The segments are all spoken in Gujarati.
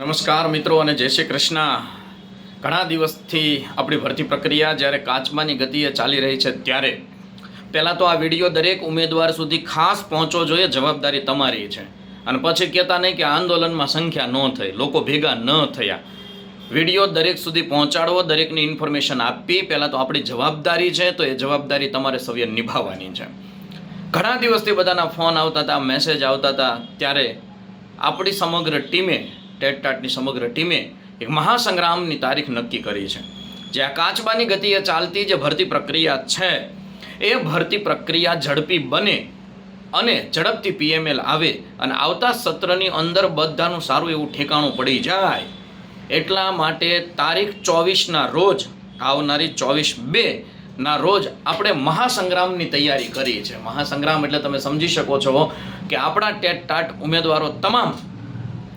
નમસ્કાર મિત્રો અને જય શ્રી કૃષ્ણ. ઘણા દિવસથી આપણી ભરતી પ્રક્રિયા જ્યારે કાચમાની ગતિએ ચાલી રહી છે ત્યારે. પહેલાં તો આ વીડિયો દરેક ઉમેદવાર સુધી ખાસ પહોંચવો જોઈએ, જવાબદારી તમારી છે. અને પછી કહેતા નહીં કે આંદોલનમાં સંખ્યા ન થઈ, લોકો ભેગા ન થયા. વીડિયો દરેક સુધી પહોંચાડવો, દરેકની ઇન્ફોર્મેશન આપવી, પહેલાં તો આપણી જવાબદારી છે, તો એ જવાબદારી તમારે સવ્ય નિભાવવાની છે. ઘણા દિવસથી બધાના ફોન આવતા હતા, મેસેજ આવતા હતા, ત્યારે આપણી સમગ્ર ટીમે ટેટ ટાટની સમગ્ર ટીમે એક મહાસંગ્રામની તારીખ નક્કી કરી છે. જે આ કાચબાની ગતિએ ચાલતી જે ભરતી પ્રક્રિયા છે. એ ભરતી પ્રક્રિયા ઝડપી બને અને ઝડપથી પીએમએલ આવે અને આવતા સત્રની અંદર બધાનું સારું એવું ઠેકાણું પડી જાય. એટલા માટે તારીખ ચોવીસના રોજ, આવનારી ચોવીસ બે ના રોજ આપણે મહાસંગ્રામની તૈયારી કરી છે. મહાસંગ્રામ એટલે તમે સમજી શકો છો કે આપણા ટેટ ટાટ ઉમેદવારો તમામ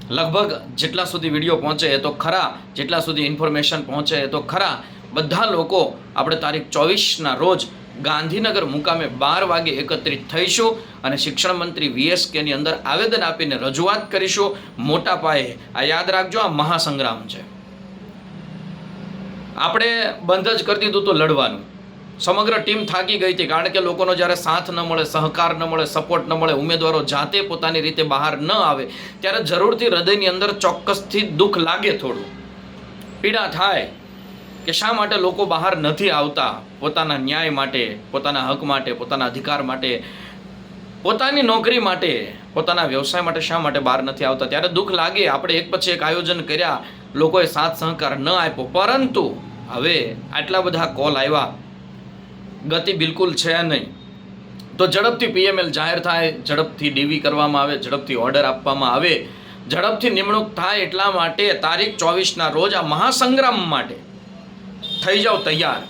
લગભગ જેટલા સુધી વીડિયો પહોંચે એ તો ખરા, જેટલા સુધી ઇન્ફોર્મેશન પહોંચે એ તો ખરા. બધા લોકો આપણે તારીખ ચોવીસના રોજ ગાંધીનગર મુકામે બાર વાગે એકત્રિત થઈશું અને શિક્ષણ મંત્રી વીએસકેની અંદર આવેદન આપીને રજૂઆત કરીશું. મોટા પાયે, આ યાદ રાખજો, આ મહાસંગ્રામ છે. આપણે બંધ જ કરી દીધું તો લડવાનું. સમગ્ર ટીમ થાકી ગઈ હતી કારણ કે લોકોનો જ્યારે સાથ ન મળે, સહકાર ન મળે સપોર્ટ ન મળે, ઉમેદવારો જાતે પોતાની રીતે બહાર ન આવે, ત્યારે જરૂરથી હૃદયની અંદર ચોક્કસથી દુઃખ લાગે થોડું. પીડા થાય કે શા માટે લોકો બહાર નથી આવતા? પોતાના ન્યાય માટે, પોતાના હક માટે, પોતાના અધિકાર માટે, પોતાની નોકરી માટે, પોતાના વ્યવસાય માટે શા માટે બહાર નથી આવતા? ત્યારે દુઃખ લાગે. આપણે એક પછી એક આયોજન કર્યા, લોકોએ સાથ સહકાર ન આપ્યો. પરંતુ હવે આટલા બધા કોલ આવ્યા. ગતિ બિલકુલ છે નહીં. તો ઝડપથી પીએમએલ જાહેર થાય, ઝડપથી ડીવી કરવામાં આવે, ઝડપથી ઓર્ડર આપવામાં આવે. ઝડપથી નિમણૂક થાય એટલા માટે તારીખ ચોવીસના રોજ આ મહાસંગ્રામ માટે થઈ જાઓ તૈયાર.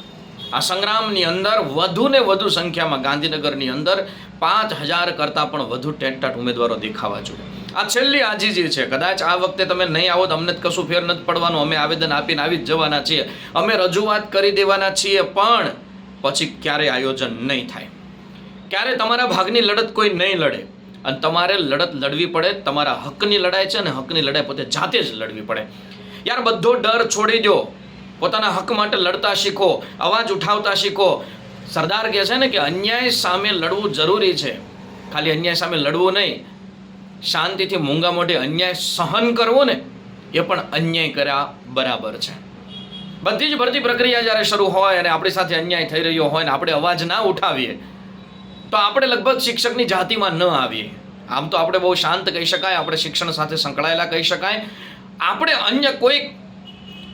આ સંગ્રામની અંદર વધુ ને વધુ સંખ્યામાં ગાંધીનગરની અંદર પાંચ હજાર કરતાં પણ વધુ ટેટટાટ ઉમેદવારો દેખાવા જોઈએ. આ છેલ્લી આજીજી છે, કદાચ આ વખતે તમે નહીં આવો તો અમને જ કશું ફેર નથી પડવાનું. અમે આવેદન આપીને આવી જ જવાના છીએ. અમે રજૂઆત કરી દેવાના છીએ, પણ પછી ક્યારેય આયોજન નહીં થાય. ક્યારે તમારા ભાગની લડત કોઈ નહીં લડે અને તમારે લડત લડવી પડે, તમારા હકની લડાઈ છે અને હકની લડાઈ પોતે જાતે જ લડવી પડે. યાર, બધો ડર છોડી દો. પોતાના હક માટે લડતા શીખો, અવાજ ઉઠાવતા શીખો. સરદાર કહે છે ને કે અન્યાય સામે લડવું જરૂરી છે. ખાલી અન્યાય સામે લડવું નહીં. શાંતિથી મૂંગા મોઢે અન્યાય સહન કરવો ને, એ પણ અન્યાય કર્યા બરાબર છે. બધી જ ભરતી પ્રક્રિયા જ્યારે શરૂ હોય અને આપણી સાથે અન્યાય થઈ રહ્યો હોય ને આપણે અવાજ ના ઉઠાવીએ, તો આપણે લગભગ શિક્ષકની જાતિમાં ન આવીએ. આમ તો આપણે બહુ શાંત કહી શકાય, આપણે શિક્ષણ સાથે સંકળાયેલા કહી શકાય. આપણે અન્ય કોઈ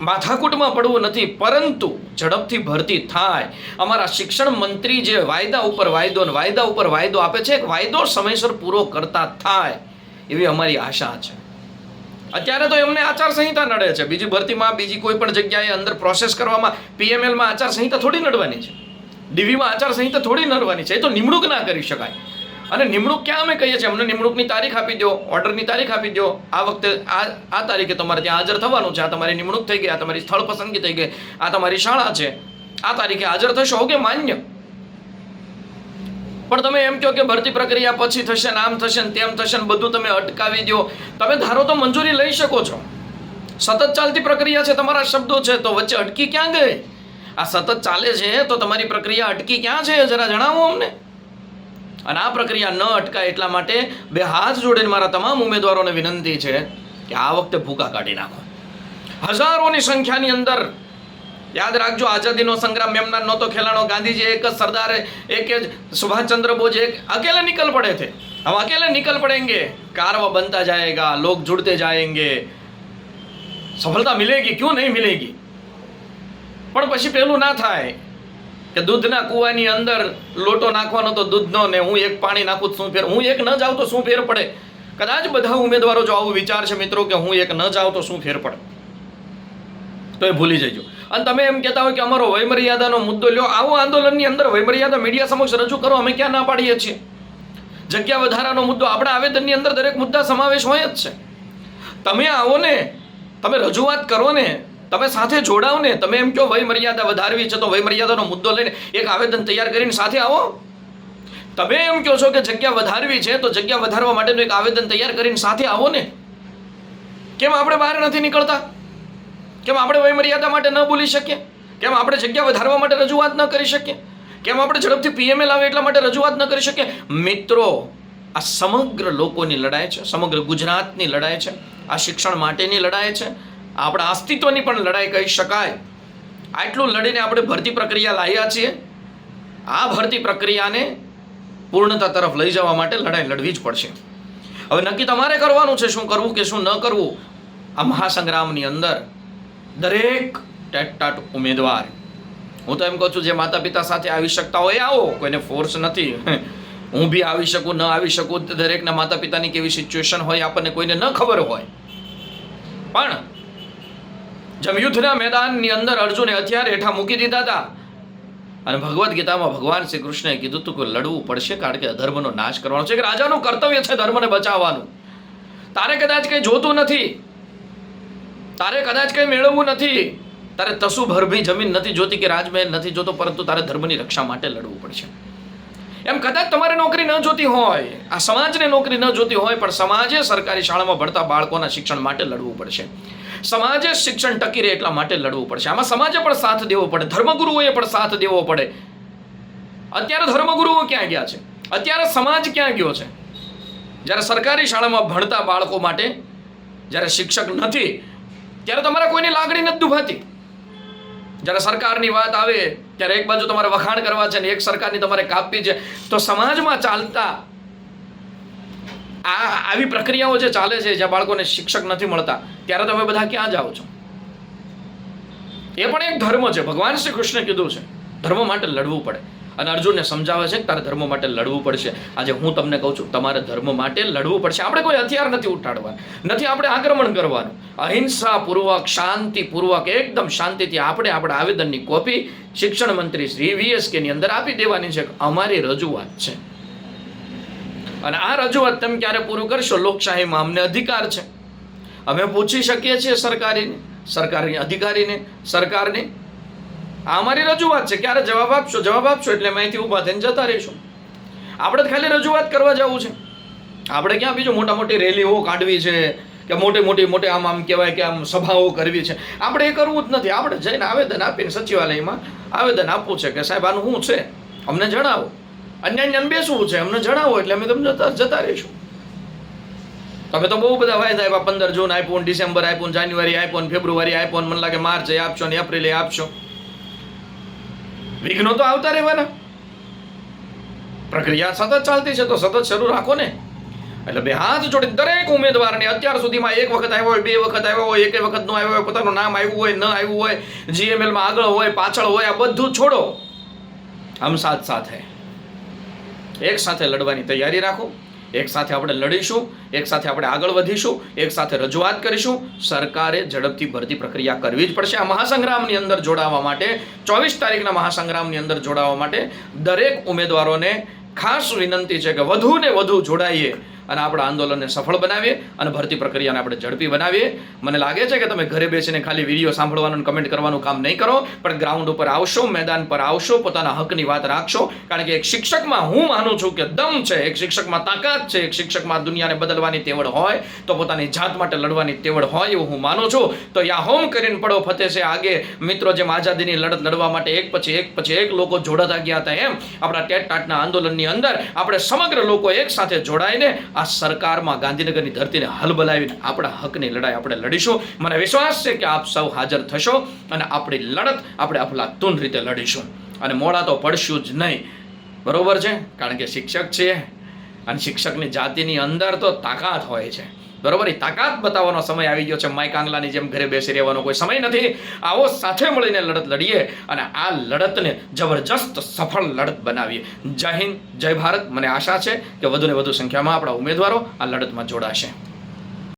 માથાકૂટમાં પડવું નથી, પરંતુ ઝડપથી ભરતી થાય. અમારા શિક્ષણ મંત્રી જે વાયદા ઉપર વાયદો અને વાયદા ઉપર વાયદો આપે છે, એક વાયદો સમયસર પૂરો કરતા થાય, એવી અમારી આશા છે. અત્યારે તો એમને આચારસંહિતા નડે છે. બીજી ભરતીમાં બીજી કોઈ પણ જગ્યાએ અંદર પ્રોસેસ કરવામાં પીએમએલમાં આચારસંહિતા થોડી નડવાની છે. ડીવીમાં આચારસંહિતા થોડી નડવાની છે. એ તો નિમણૂક ના કરી શકાય. અને નિમણૂક ક્યાં અમે કહીએ છીએ? અમને નિમણૂકની તારીખ આપી દો, ઓર્ડરની તારીખ આપી દો. આ વખતે, આ આ તારીખે તમારે ત્યાં હાજર થવાનું છે. આ તમારી નિમણૂક થઈ ગઈ, આ તમારી સ્થળ પસંદગી થઈ ગઈ, આ તમારી શાળા છે. આ તારીખે હાજર થશો? કે માન્ય. પણ તમે એમ કહો કે ભરતી પ્રક્રિયા પછી થશે ને આમ થશે ને તેમ થશે ને બધું તમે અટકાવી દો. તમે ધારો તો મંજૂરી લઈ શકો છો. સતત ચાલતી પ્રક્રિયા છે તમારા શબ્દો છે, તો વચ્ચે અટકી ક્યાં ગઈ? આ સતત ચાલે છે, તો તમારી પ્રક્રિયા અટકી ક્યાં છે? જરા જણાવો અમને. અને આ પ્રક્રિયા ન અટકાય એટલા માટે બે હાથ જોડીને મારા તમામ ઉમેદવારોને વિનંતી છે કે આ વખતે ભૂકા કાઢી નાખો. હજારોની સંખ્યાની અંદર યાદ રાખજો, આઝાદીનો સંગ્રામ એમના નહોતો, ખેલાણો ગાંધીજી એક જ સરદાર, એક જ સુભાષચંદ્ર બોઝ, એક અકેલે નિકલ પડે છે. હમ અકેલે નિકલ પડેંગે, કારવા બનતા જાયેગા, લોક જુડતે जाएंगे સફળતા મિલેગી, ક્યુ નહીં મિલેગી? પણ પછી પેલું ના થાય કે દૂધના કૂવાની અંદર લોટો નાખવાનો તો દૂધનો ને હું એક પાણી નાખું શું ફેર? હું એક ન જાઉં તો શું ફેર પડે? કદાચ બધા ઉમેદવારો જો આવું વિચાર છે મિત્રો કે હું એક ન જાઉં તો શું ફેર પડે? તો એ ભૂલી જજો. અને તમે એમ કહેતા હોય કે અમારો વયમર્યાદાનો મુદ્દો લ્યો. આવો આંદોલનની અંદર વયમર્યાદા મીડિયા સમક્ષ રજૂ કરો, અમે ક્યાં ના પાડીએ છીએ? જગ્યા વધારાનો મુદ્દો. આપણા આવેદનની અંદર દરેક મુદ્દા સમાવેશ હોય જ છે. તમે આવો ને, તમે રજૂઆત કરો ને, તમે સાથે જોડાઓ ને, તમે એમ કહો વય મર્યાદા વધારવી છે તો વય મર્યાદાનો મુદ્દો લઈને એક આવેદન તૈયાર કરીને સાથે આવો. તમે એમ કહો છો કે જગ્યા વધારવી છે તો જગ્યા વધારવા માટેનું એક આવેદન તૈયાર કરીને સાથે આવો ને. કેમ આપણે બહાર નથી નીકળતા? કેમ આપણે વયમર્યાદા માટે ન બોલી શકીએ? કેમ આપણે જગ્યા વધારવા માટે રજૂઆત ન કરી શકીએ? કેમ આપણે ઝડપથી પીએમએલ આવે એટલા માટે રજૂઆત ન કરી શકીએ? મિત્રો, આ સમગ્ર લોકોની લડાઈ છે, સમગ્ર ગુજરાતની લડાઈ છે, આ શિક્ષણ માટેની લડાઈ છે, આપણા અસ્તિત્વની પણ લડાઈ કહી શકાય. આટલું લડીને આપણે ભરતી પ્રક્રિયા લાવ્યા છીએ. આ ભરતી પ્રક્રિયાને પૂર્ણતા તરફ લઈ જવા માટે લડાઈ લડવી જ પડશે. હવે નક્કી તમારે કરવાનું છે શું કરવું કે શું ન કરવું? આ મહાસંગ્રામની અંદર દરેક ટેટટાટ ઉમેદવાર. હું તો એમ કહું છું, જે માતા પિતા સાથે આવી શકતા હોય, આવો. કોઈને ફોર્સ નથી. હું બી આવી શકું, ન આવી શકું દરેકના માતા પિતાની કેવી સિચ્યુએશન હોય, આપણને કોઈને ન ખબર હોય. પણ જેમ યુદ્ધના મેદાનની અંદર અર્જુને હથિયાર હેઠા મૂકી દીધા હતા. અને ભગવદ્ ગીતામાં ભગવાન શ્રી કૃષ્ણએ કીધું હતું કે લડવું પડશે કારણ કે અધર્મનો નાશ કરવાનો છે. કે રાજાનું કર્તવ્ય છે ધર્મને બચાવવાનું. તારે કદાચ કંઈ જોતું નથી. તારે કદાચ કંઈ મેળવવું નથી. તારે તસુ ભરભી જમીન નથી જોતી કે રાજમહેલ નથી જોતો, પરંતુ તારે ધર્મની રક્ષા માટે લડવું પડશે. એમ કદાચ તમારે નોકરી ન જોતી હોય, આ સમાજને નોકરી ન જોતી હોય, પણ સમાજે સરકારી શાળામાં ભણતા બાળકોના શિક્ષણ માટે લડવું પડશે. સમાજે શિક્ષણ ટકી રહે એટલા માટે લડવું પડશે. આમાં સમાજે પણ સાથ દેવો પડે, ધર્મગુરુઓએ પણ સાથ દેવો પડે. અત્યારે ધર્મગુરુઓ ક્યાં ગયા છે? અત્યારે સમાજ ક્યાં ગયો છે? જ્યારે સરકારી શાળામાં ભણતા બાળકો માટે જ્યારે શિક્ષક નથી ત્યારે તમારે કોઈની લાગણી નથી દુભાતી, જ્યારે સરકારની વાત આવે, ત્યારે એક બાજુ તમારે વખાણ કરવા છે ને એક સરકારની તમારે કાપવી છે, તો સમાજમાં ચાલતા આ આવી પ્રક્રિયાઓ જે ચાલે છે, જ્યાં બાળકોને શિક્ષક નથી મળતા, ત્યારે તમે બધા ક્યાં જાઓ છો? એ પણ એક ધર્મ છે. ભગવાન શ્રી કૃષ્ણે કીધું છે, ધર્મ માટે લડવું પડે. અને અર્જુનને સમજાવે છે કે તારે ધર્મ માટે લડવું પડશે. આજે હું તમને કહું છું, તમારે ધર્મ માટે લડવું પડશે. આપણે કોઈ હથિયાર નથી ઉઠાડવા નથી આપણે આક્રમણ કરવાનું. અહિંસાપૂર્વક શાંતિપૂર્વક એકદમ શાંતિથી આપણે આપણા આવેદનની કોપી શિક્ષણ મંત્રી શ્રી વીએસકે ની અંદર આપી દેવાની છે અમારી રજૂઆત છે. અને આ રજૂઆત તમે ક્યારે પૂરું કરશો? લોકશાહીમાં અમને અધિકાર છે. અમે પૂછી શકીએ છીએ સરકારીને, સરકારની અધિકારીને, સરકારને આ અમારી રજૂઆત છે, ક્યારે જવાબ આપશો જવાબ આપશો એટલે અમે અહીંથી ઊભા થઈને જતા રહીશું. આપણે ખાલી રજૂઆત કરવા જવું છે. આપણે ક્યાં બીજું મોટા મોટી રેલીઓ કાઢવી છે, કે મોટી મોટી મોટી આમ આમ કહેવાય કે આમ સભાઓ કરવી છે. આપણે એ કરવું જ નથી. આપણે જઈને આવેદન આપીને સચિવાલયમાં આવેદન આપવું છે કે સાહેબ, આનું શું છે? અમને જણાવો. અન્ય અન્ય બેસવું છે, અમને જણાવો એટલે અમે તમને જતા જતા રહીશું. તમે તો બહુ બધા વાયદા આપ્યા પંદર જૂન આપ્યું ડિસેમ્બર આપ્યું જાન્યુઆરી આપ્યું ફેબ્રુઆરી આપ્યું મને લાગે માર્ચ આપશો ને એપ્રિલે આપશો. વિઘ્નો તો આવતા રહેવાના. પ્રક્રિયા સતત ચાલતી છે તો સતત શરૂ રાખો ને એટલે બે હાથ જોડી દરેક ઉમેદવારને અત્યાર સુધીમાં એક વખત આવ્યો હોય, બે વખત આવ્યો હોય, એક વખત નો આવ્યો હોય, પોતાનું નામ આવ્યું હોય, ન આવ્યું હોય, જીએમએલમાં આગળ હોય, પાછળ હોય, આ બધું છોડો. હમ સાથ સાથે. એક સાથે લડવાની તૈયારી રાખો. એક સાથે આપણે લડીશું, એક સાથે આપણે આગળ વધીશું, એક સાથે રજૂઆત કરીશું. સરકારે ઝડપથી ભરતી પ્રક્રિયા કરવી જ પડશે આ મહાસંગ્રામની અંદર જોડાવા માટે. ચોવીસ તારીખના મહાસંગ્રામની અંદર જોડાવા માટે દરેક ઉમેદવારોને ખાસ વિનંતી છે કે વધુ ને વધુ જોડાઈએ. અને આપણા આંદોલનને સફળ બનાવીએ અને ભરતી પ્રક્રિયાને આપણે ઝડપી બનાવીએ. મને લાગે છે કે તમે ઘરે બેસીને ખાલી વીડિયો સાંભળવાનું કમેન્ટ કરવાનું કામ નહીં કરો, પણ ગ્રાઉન્ડ ઉપર આવશો, મેદાન પર આવશો, પોતાના હકની વાત રાખશો. કારણ કે એક શિક્ષકમાં હું માનું છું કે દમ છે, એક શિક્ષકમાં તાકાત છે, એક શિક્ષકમાં દુનિયાને બદલવાની તેવડ હોય, તો પોતાની જાત માટે લડવાની તેવડ હોય એવું હું માનું છું. તો યા હોમ કરીને પડો ફતે છે આગે. મિત્રો જેમ આઝાદીની લડત લડવા માટે એક પછી એક પછી એક લોકો જોડાતા ગયા હતા એમ. આપણા ટેટ ટાટના આંદોલનની અંદર આપણે સમગ્ર લોકો એક સાથે જોડાઈને આ સરકારમાં ગાંધીનગરની ધરતીને હલ બનાવીને આપણા હકની લડાઈ આપણે લડીશું. મને વિશ્વાસ છે કે આપ સૌ હાજર થશો અને આપણી લડત આપણે અફલાતુન રીતે લડીશું. અને મોડા તો પડશું જ નહીં. બરોબર છે? કારણ કે શિક્ષક છે અને શિક્ષકની જાતિની અંદર તો તાકાત હોય છે. બરોબર? એ તાકાત બતાવવાનો સમય આવી ગયો છે. માઇક કાંગલાની જેમ ઘરે બેસી રહેવાનો કોઈ સમય નથી. આવો સાથે મળીને લડત લડીએ અને આ લડતને જબરજસ્ત સફળ લડત બનાવીએ. જય હિન્દ, જય ભારત. મને આશા છે કે વધુને વધુ સંખ્યામાં આપણા ઉમેદવારો આ લડતમાં જોડાશે.